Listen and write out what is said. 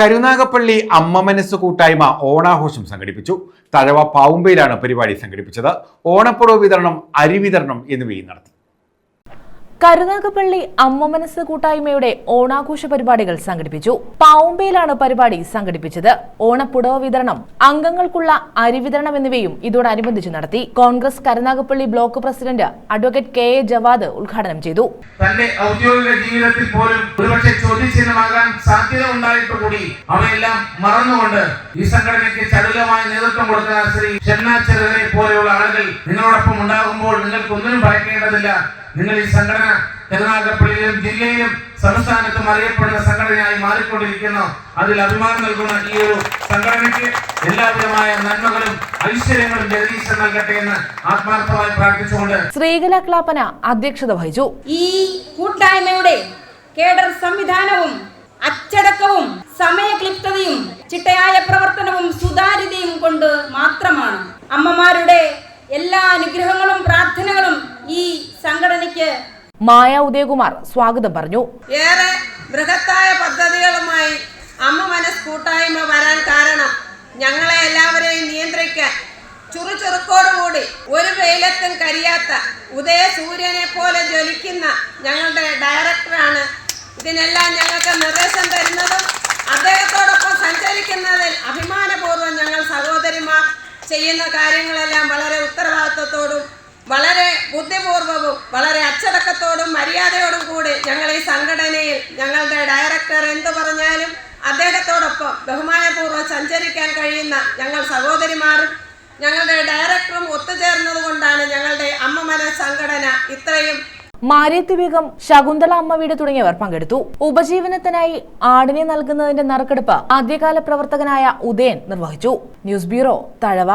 കരുനാഗപ്പള്ളി അമ്മ മനസ്സ് കൂട്ടായ്മ ഓണാഘോഷം സംഘടിപ്പിച്ചു. തഴവ പാവുമ്പയിലാണ് പരിപാടി സംഘടിപ്പിച്ചത്. ഓണപ്പുറവ് വിതരണം അരി വിതരണം എന്നിവയും നടത്തി. കരുനാഗപ്പള്ളി അമ്മ മനസ്സ് കൂട്ടായ്മയുടെ ഓണാഘോഷ പരിപാടികൾ സംഘടിപ്പിച്ചു. പാവുമ്പയിലാണ് പരിപാടി സംഘടിപ്പിച്ചത്. ഓണപ്പുടവ വിതരണം അംഗങ്ങൾക്കുള്ള അരി വിതരണം എന്നിവയും ഇതോടനുബന്ധിച്ച് നടത്തി. Congress Karunagappally block president advocate K A Jawad ഉദ്ഘാടനം ചെയ്തു. തന്റെ ഔദ്യോഗിക ജീവിതത്തിൽ പോലും ഒരുപക്ഷെ ചോദ്യചിഹ്നമാകാൻ സാധ്യത ഉണ്ടായിട്ട് കൂടി അവയെല്ലാം മറന്നുകൊണ്ട് ഈ സംഘടനയ്ക്ക് ചടുലമായ നേതൃത്വം കൊടുക്കുന്ന ശ്രീ ഷെന്ന ചെറുകരെ പോലെയുള്ള ആളുകൾ നിങ്ങളോടൊപ്പം ഉണ്ടാകുമ്പോൾ നിങ്ങൾക്ക് ഒന്നിനും ഭയക്കേണ്ടതില്ല. നിങ്ങൾ ഈ സംഘടന കരുനാഗപ്പള്ളിയിലും ജില്ലയിലും സംസ്ഥാനത്തും അറിയപ്പെടുന്ന സംഘടനയായി മാറിക്കൊണ്ടിരിക്കുന്നു. അതിൽ അഭിമാനം നൽകുന്ന ഈ ഒരു സംഘടനയ്ക്ക് എല്ലാവിധമായ നന്മകളും ഐശ്വര്യങ്ങളും ജഗദീശൻ നൽകട്ടെ എന്ന് ആത്മാർത്ഥമായി പ്രാർത്ഥിച്ചുകൊണ്ട് ശ്രീകല ക്ലാപ്പന അധ്യക്ഷത വഹിച്ചു. ഈ കൂട്ടായ്മയുടെ കേഡർ സംവിധാനവും അച്ചടക്കവും സമയക്ലിപ്തതയും ചിട്ടയായ പ്രവർത്തനവും സംഘടനയ്ക്ക് മായ ഉദയകുമാർ സ്വാഗതം പറഞ്ഞു. ഏറെ ബൃഹത്തായ പദ്ധതികളുമായി അമ്മ മനസ് കൂട്ടായ്മ വരാൻ കാരണം ഞങ്ങളെ എല്ലാവരെയും നിയന്ത്രിക്കാൻ ചുറുചുറുക്കോടുകൂടി ഒരു വെയിലത്തും കരിയാത്ത ഉദയ സൂര്യനെ പോലെ ജ്വലിക്കുന്ന ഞങ്ങളുടെ ഡയറക്ടറാണ്. ഇതിനെല്ലാം ഞങ്ങൾക്ക് നിർദ്ദേശം തരുന്നതും അദ്ദേഹത്തോടൊപ്പം സഞ്ചരിക്കുന്നതിൽ അഭിമാനപൂർവം ഞങ്ങൾ സഹോദരിമാർ ചെയ്യുന്ന കാര്യങ്ങളെല്ലാം വളരെ ഉത്തരവാദിത്വത്തോടും വളരെ ബുദ്ധിപൂർവവും അച്ചടക്കത്തോടും മര്യാദയോടും കൂടി ഞങ്ങൾ ഈ സംഘടനയിൽ ഞങ്ങളുടെ ഡയറക്ടർ എന്തു പറഞ്ഞാലും അദ്ദേഹത്തോടൊപ്പം ബഹുമാനപൂർവം സഞ്ചരിക്കാൻ കഴിയുന്ന ഞങ്ങൾ സഹോദരിമാരും ഞങ്ങളുടെ ഡയറക്ടറും ഒത്തുചേർന്നത് കൊണ്ടാണ് ഞങ്ങളുടെ അമ്മമന സംഘടന ഇത്രയും മാരിയത്ത് ബീഗം ശകുന്തള അമ്മ വീട് തുടങ്ങിയവർ പങ്കെടുത്തു. ഉപജീവനത്തിനായി ആടിനെ നൽകുന്നതിന്റെ നറുക്കെടുപ്പ് ആദ്യകാല പ്രവർത്തകനായ ഉദയൻ നിർവഹിച്ചു. News bureau Thazhava.